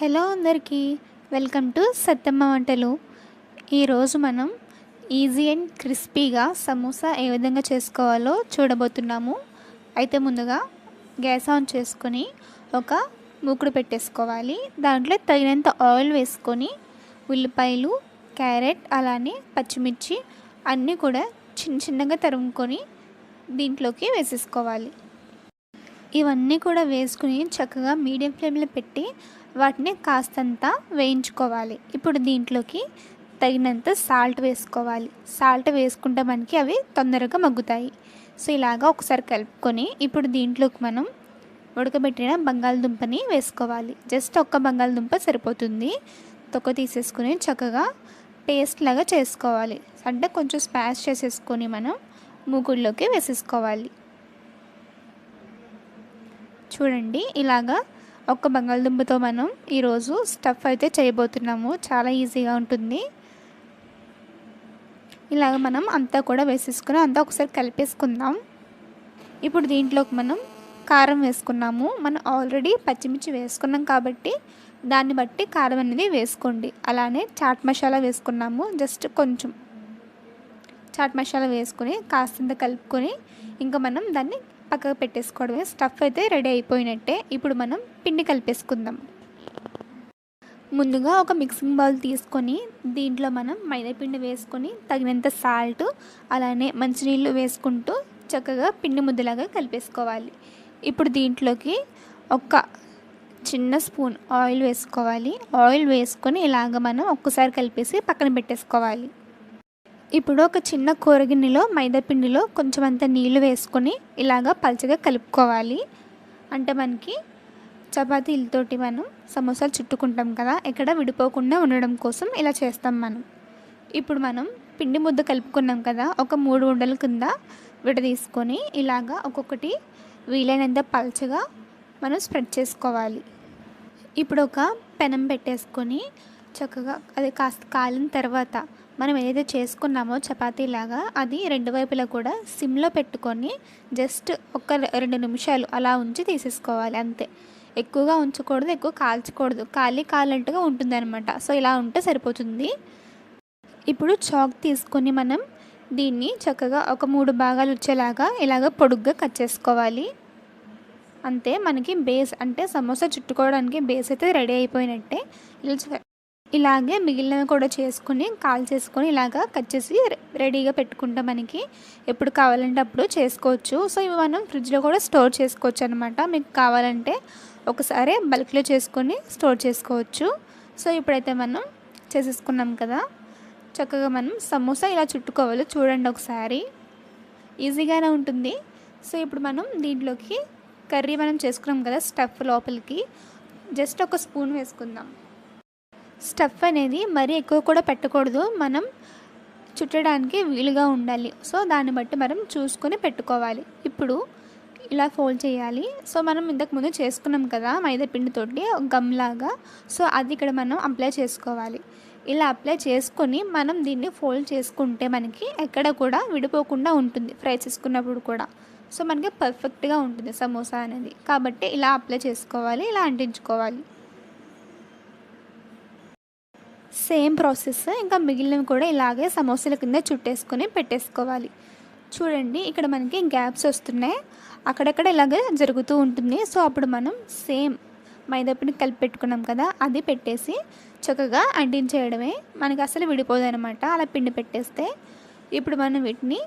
Hello అందరికీ welcome to Sattamma వంటలు. ఈరోజు మనం ఈజీ అండ్ క్రిస్పీగా సమోసా ఏ విధంగా చేసుకోవాలో చూడబోతున్నాము. అయితే ముందుగా గ్యాస్ ఆన్ చేసుకొని ఒక మూకుడు పెట్టేసుకోవాలి. దాంట్లో తగినంత ఆయిల్ వేసుకొని ఉల్లిపాయలు క్యారెట్ అలానే పచ్చిమిర్చి అన్నీ కూడా చిన్న చిన్నగా తరుముకొని దీంట్లోకి వేసేసుకోవాలి. ఇవన్నీ కూడా వేసుకుని చక్కగా మీడియం ఫ్లేమ్లో పెట్టి వాటిని కాస్తంత వేయించుకోవాలి. ఇప్పుడు దీంట్లోకి తగినంత సాల్ట్ వేసుకోవాలి. సాల్ట్ వేసుకుంటే మనకి అవి తొందరగా మగ్గుతాయి. సో ఇలాగా ఒకసారి కలుపుకొని ఇప్పుడు దీంట్లోకి మనం ఉడకబెట్టిన బంగాళదుంపని వేసుకోవాలి. జస్ట్ ఒక్క బంగాళదుంప సరిపోతుంది. తొక్క తీసేసుకుని చక్కగా పేస్ట్ లాగా చేసుకోవాలి. అంటే కొంచెం స్పాష్ చేసేసుకొని మనం మూగుళ్ళలోకి వేసేసుకోవాలి. చూడండి ఇలాగా ఒక బంగాళదుంపతో మనం ఈరోజు స్టఫ్ అయితే చేయబోతున్నాము. చాలా ఈజీగా ఉంటుంది. ఇలాగ మనం అంతా కూడా వేసేసుకుని అంతా ఒకసారి కలిపేసుకుందాం. ఇప్పుడు దీంట్లోకి మనం కారం వేసుకున్నాము. మనం ఆల్రెడీ పచ్చిమిర్చి వేసుకున్నాం కాబట్టి దాన్ని బట్టి కారం అనేది వేసుకోండి. అలానే చాట్ మసాలా వేసుకున్నాము. జస్ట్ కొంచెం చాట్ మసాలా వేసుకొని కాస్తంత కలుపుకొని ఇంకా మనం దాన్ని పక్కకు పెట్టేసుకోవడమే. స్టఫ్ అయితే రెడీ అయిపోయినట్టే. ఇప్పుడు మనం పిండి కలిపేసుకుందాం. ముందుగా ఒక మిక్సింగ్ బౌల్ తీసుకొని దీంట్లో మనం మైదాపిండి వేసుకొని తగినంత సాల్ట్ అలానే మంచినీళ్ళు వేసుకుంటూ చక్కగా పిండి ముద్దలాగా కలిపేసుకోవాలి. ఇప్పుడు దీంట్లోకి ఒక చిన్న స్పూన్ ఆయిల్ వేసుకోవాలి. ఆయిల్ వేసుకొని ఇలాగ మనం ఒక్కసారి కలిపేసి పక్కన పెట్టేసుకోవాలి. ఇప్పుడు ఒక చిన్న కూరగిన్నెలో మైదాపిండిలో కొంచెం అంత నీళ్ళు వేసుకొని ఇలాగా పల్చగా కలుపుకోవాలి. అంటే మనకి చపాతీలతోటి మనం సమోసాలు చుట్టుకుంటాం కదా ఎక్కడ విడిపోకుండా ఉండడం కోసం ఇలా చేస్తాం మనం. ఇప్పుడు మనం పిండి ముద్ద కలుపుకున్నాం కదా ఒక మూడు ఉండల కింద విడదీసుకొని ఇలాగా ఒక్కొక్కటి వీలైనంత పల్చగా మనం స్ప్రెడ్ చేసుకోవాలి. ఇప్పుడు ఒక పెనం పెట్టేసుకొని చక్కగా అది కాస్త కాలిన తర్వాత మనం ఏదైతే చేసుకున్నామో చపాతీలాగా అది రెండు వైపులా కూడా సిమ్లో పెట్టుకొని జస్ట్ ఒక రెండు నిమిషాలు అలా ఉంచి తీసేసుకోవాలి అంతే. ఎక్కువగా ఉంచకూడదు ఎక్కువ కాల్చకూడదు. ఖాళీ కాలినట్టుగా ఉంటుంది అనమాట సో ఇలా ఉంటే సరిపోతుంది. ఇప్పుడు చాక్ తీసుకొని మనం దీన్ని చక్కగా ఒక మూడు భాగాలు వచ్చేలాగా ఇలాగ పొడుగ్గా కట్ చేసుకోవాలి. అంతే మనకి బేస్ అంటే సమోసా చుట్టుకోవడానికి బేస్ అయితే రెడీ అయిపోయినట్టే. ఇలాగే మిగిలినవి కూడా చేసుకుని కాల్ చేసుకొని ఇలాగా కట్ చేసి రెడీగా పెట్టుకుంటే మనకి. ఎప్పుడు కావాలంటే అప్పుడు చేసుకోవచ్చు. సో ఇవి మనం ఫ్రిడ్జ్లో కూడా స్టోర్ చేసుకోవచ్చు అనమాట మీకు కావాలంటే ఒకసారి బల్క్లో చేసుకొని స్టోర్ చేసుకోవచ్చు. సో ఇప్పుడైతే మనం చేసేసుకున్నాం కదా. చక్కగా మనం సమోసా ఇలా చుట్టుకోవాలి. చూడండి ఒకసారి. ఈజీగానే ఉంటుంది. సో ఇప్పుడు మనం దీంట్లోకి కర్రీ మనం చేసుకున్నాం కదా స్టఫ్ లోపలికి. జస్ట్ ఒక స్పూన్ వేసుకుందాం. స్టఫ్ అనేది మరీ ఎక్కువ కూడా పెట్టకూడదు. మనం చుట్టడానికి వీలుగా ఉండాలి. సో దాన్ని బట్టి మనం చూసుకొని పెట్టుకోవాలి. ఇప్పుడు ఇలా ఫోల్డ్ చేయాలి. సో మనం ఇంతకు ముందు చేసుకున్నాం కదా మైదా పిండితోటి గమ్లాగా సో అది ఇక్కడ మనం అప్లై చేసుకోవాలి. ఇలా అప్లై చేసుకొని మనం దీన్ని ఫోల్డ్ చేసుకుంటే మనకి ఎక్కడ కూడా విడిపోకుండా ఉంటుంది. ఫ్రై చేసుకున్నప్పుడు కూడా. సో మనకి పర్ఫెక్ట్గా ఉంటుంది సమోసా అనేది. కాబట్టి ఇలా అప్లై చేసుకోవాలి ఇలా అంటించుకోవాలి. సేమ్ ప్రాసెస్ ఇంకా మిగిలినవి కూడా ఇలాగే సమోసాల కింద చుట్టేసుకొని పెట్టేసుకోవాలి. చూడండి ఇక్కడ మనకి గ్యాప్స్ వస్తున్నాయి. అక్కడక్కడ ఇలాగే జరుగుతూ ఉంటుంది. సో అప్పుడు మనం సేమ్ మైదాపిండి కలిపి పెట్టుకున్నాం కదా అది పెట్టేసి చక్కగా అంటించేయడమే. మనకి అసలు విడిపోదు అనమాట అలా పిండి పెట్టేస్తే. ఇప్పుడు మనం వీటిని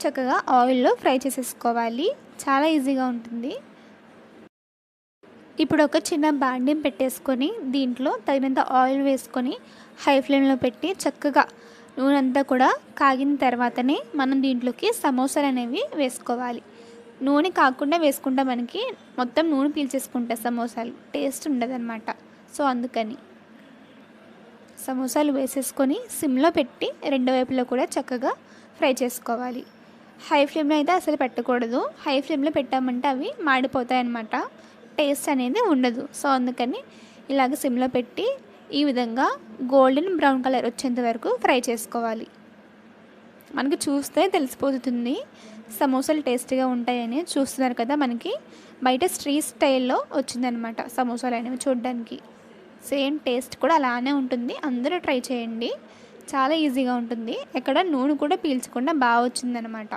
చక్కగా ఆయిల్లో ఫ్రై చేసేసుకోవాలి. చాలా ఈజీగా ఉంటుంది. ఇప్పుడు ఒక చిన్న బాండిం పెట్టేసుకొని దీంట్లో తగినంత ఆయిల్ వేసుకొని హై ఫ్లేమ్లో పెట్టి చక్కగా నూనె అంతా కూడా కాగిన తర్వాతనే మనం దీంట్లోకి సమోసాలు అనేవి వేసుకోవాలి. నూనె కాకుండా వేసుకుంటే మనకి మొత్తం నూనె పీల్చేసుకుంటాయి సమోసాలు టేస్ట్ ఉండదన్నమాట. సో అందుకని సమోసాలు వేసేసుకొని సిమ్లో పెట్టి రెండు వైపులో కూడా చక్కగా ఫ్రై చేసుకోవాలి. హై ఫ్లేమ్లో అయితే అసలు పెట్టకూడదు. హై ఫ్లేమ్లో పెట్టామంటే అవి మాడిపోతాయి అన్నమాట టేస్ట్ అనేది ఉండదు. సో అందుకని ఇలాగ సిమ్లో పెట్టి ఈ విధంగా గోల్డెన్ బ్రౌన్ కలర్ వచ్చేంత వరకు ఫ్రై చేసుకోవాలి. మనకి చూస్తే తెలిసిపోతుంది సమోసాలు టేస్టీగా ఉంటాయని చూస్తున్నారు కదా మనకి. బయట స్ట్రీట్ స్టైల్లో వచ్చిందనమాట సమోసాలు అనేవి చూడడానికి. సేమ్ టేస్ట్ కూడా అలానే ఉంటుంది. అందరూ ట్రై చేయండి. చాలా ఈజీగా ఉంటుంది. ఎక్కడ నూనె కూడా పీల్చకుండా బాగా వచ్చిందనమాట.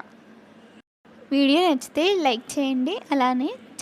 వీడియో నచ్చితే లైక్ చేయండి. అలానే